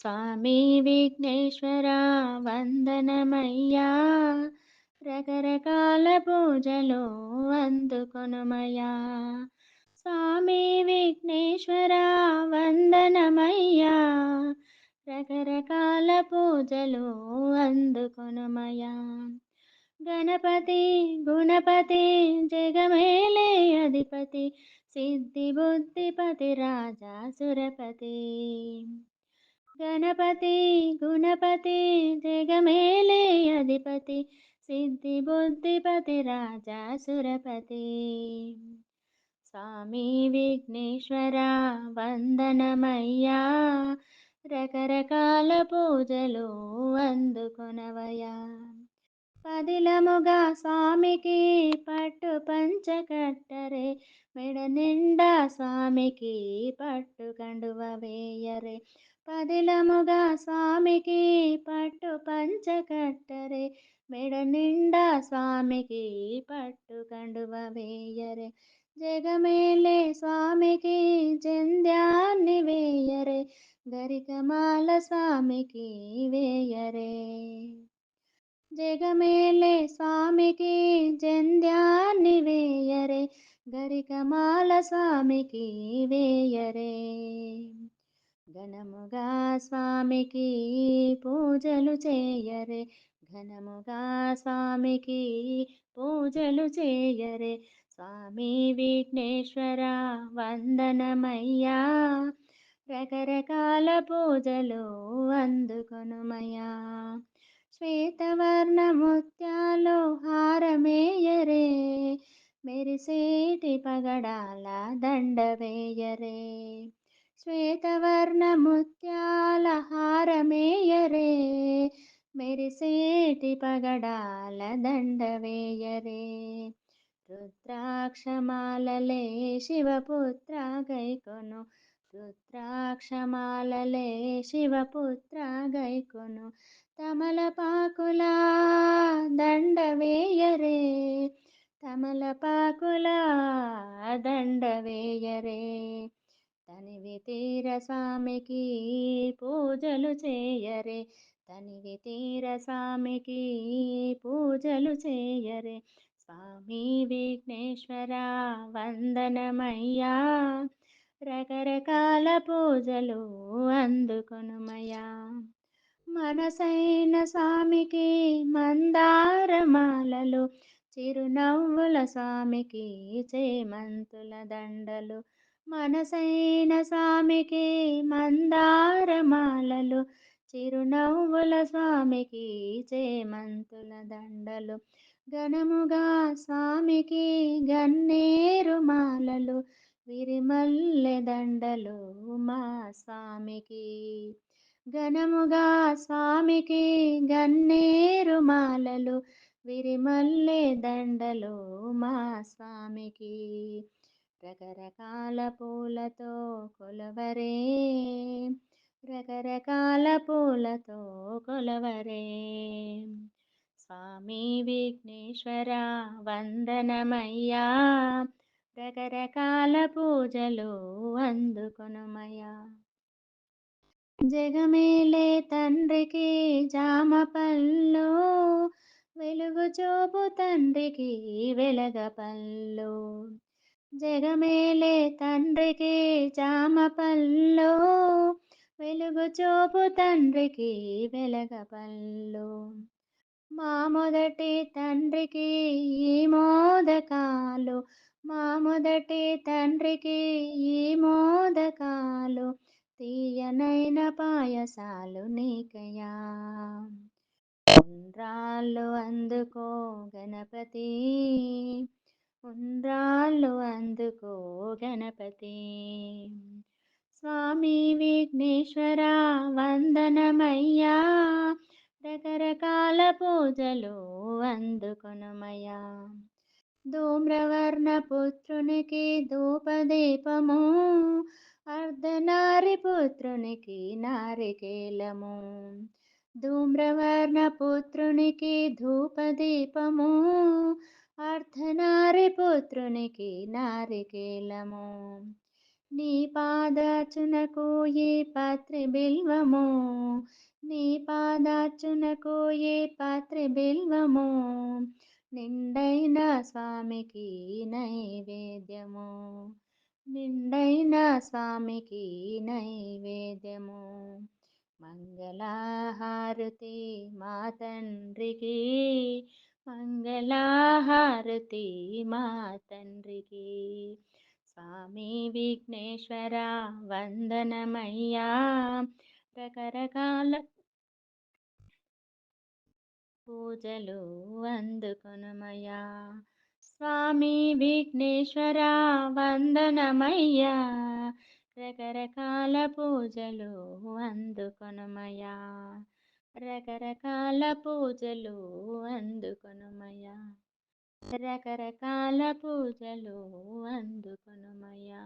స్వామి విఘ్నేశ్వర వందనమయ్యా. రకరకాల పూజలు అందుకొనుమయ్యా. స్వామి విఘ్నేశ్వర వందనమయ్యా. రకరకాల పూజలు అందుకొనుమయా గణపతి గుణపతి జగమేలే అధిపతి సిద్ధి బుద్ధిపతి రాజా సురపతి. గణపతి గుణపతి జగమేలే అధిపతి సిద్ధి బుద్ధిపతి రాజా సురపతి. స్వామి విఘ్నేశ్వర వందనమయ్యా రకరకాల పూజలు అందుకొనవయా పదిలముగా స్వామికి పట్టు పంచకట్టరే మెడ నిండా స్వామికి పట్టు కండువ వేయరే. పదిలముగా స్వామికి పట్టు పంచకట్టరే మెడ నిండా స్వామికి పట్టు కండువ వేయరే. జగమేలే స్వామికి జంధ్యాన్ని వేయరే. గరికమాల స్వామికి వేయరే. జగమేలే స్వామికి జంధ్యాన్ని వేయరే. గరికమాల స్వామికి వేయరే. ఘనముగా స్వామికి పూజలు చేయరే. ఘనముగా స్వామికి పూజలు చేయరే. స్వామి విఘ్నేశ్వర వందనమయ్యా. రకరకాల పూజలు అందుకొనుమయ్యా. శ్వేతవర్ణ ముత్యాలు హారమేయరే. మెరిసేటి పగడాల దండవేయరే. వేయరే శ్వేతవర్ణ ముత్యాల హారమేయరే మెరిసేటి పగడాల దండవేయరే. రుద్రాక్షమాలలే శివపుత్ర గైకొను రుద్రాక్షమాలలే శివపుత్ర గైకొను తమలపాకుల దండవేయరే తమలపాకుల దండ తనివి తీర స్వామికి పూజలు చేయరే. తనివి తీర స్వామికి పూజలు చేయరే. స్వామి విఘ్నేశ్వర వందనమయ్యా. రకరకాల పూజలు అందుకొనుమయ్యా. మనసైన స్వామికి మందారమాలలు చిరునవ్వుల స్వామికి చేమంతుల దండలు. మనసైన స్వామికి మందారమాలలు చిరునవ్వుల స్వామికి చేమంతుల దండలు ఘనముగా స్వామికి గన్నేరు మాలలు విరిమల్లె దండలు మా స్వామికి. ఘనముగా స్వామికి గన్నేరు మాలలు విరిమల్లె దండలు మా స్వామికి. రకరకాల పూలతో కొలవరే. రకరకాల పూలతో కొలవరే. స్వామి విఘ్నేశ్వర వందనమయ్యా. రకరకాల పూజలు అందుకొనుమయ్యా. జగమేలే తండ్రికి జామ పళ్ళు వెలుగు చూపు తండ్రికి వెలగ పళ్ళు. జగమేలే తండ్రికి జామ పళ్ళు వెలుగు చూపు తండ్రికి వెలగ పళ్ళు మా మొదటి తండ్రికి ఈ మోదకాలు మా మొదటి తండ్రికి ఈ మోదకాలు తీయనైన పాయసాలు నీకయా ఉండ్రాళ్ళు అందుకో గణపతి ఉండ్రాళ్ళు అందుకో గణపతి. స్వామి విఘ్నేశ్వర వందనమయ్యా. రకరకాల పూజలు అందుకొనుమయ్యా. ధూమ్రవర్ణ పుత్రునికి ధూపదీపము. అర్ధనారి పుత్రునికి నారికేలము. ధూమ్రవర్ణ పుత్రునికి ధూపదీపము. అర్ధనారి పుత్రునికి నారికేలము. నీ పాదాచునకు ఏ పాత్రె బిల్వము? నీ పాదాచునకు ఏ పాత్రె బిల్వము? నిండైన స్వామికి నైవేద్యము. నిండైన స్వామికి నైవేద్యము. మంగళహారతి మా తండ్రికి మంగళహారతి మా తండ్రికి స్వామి విఘ్నేశ్వర వందనమయ్యా. రకరకాల పూజలు అందుకొనుమయ్యా. స్వామి విఘ్నేశ్వర వందనమయ్యా. రకరకాల పూజలు అందుకొనుమయ్యా. రకరకాల పూజలు అందుకొనుమయ్యా. రకరకాల పూజలు అందుకొనుమయ్యా.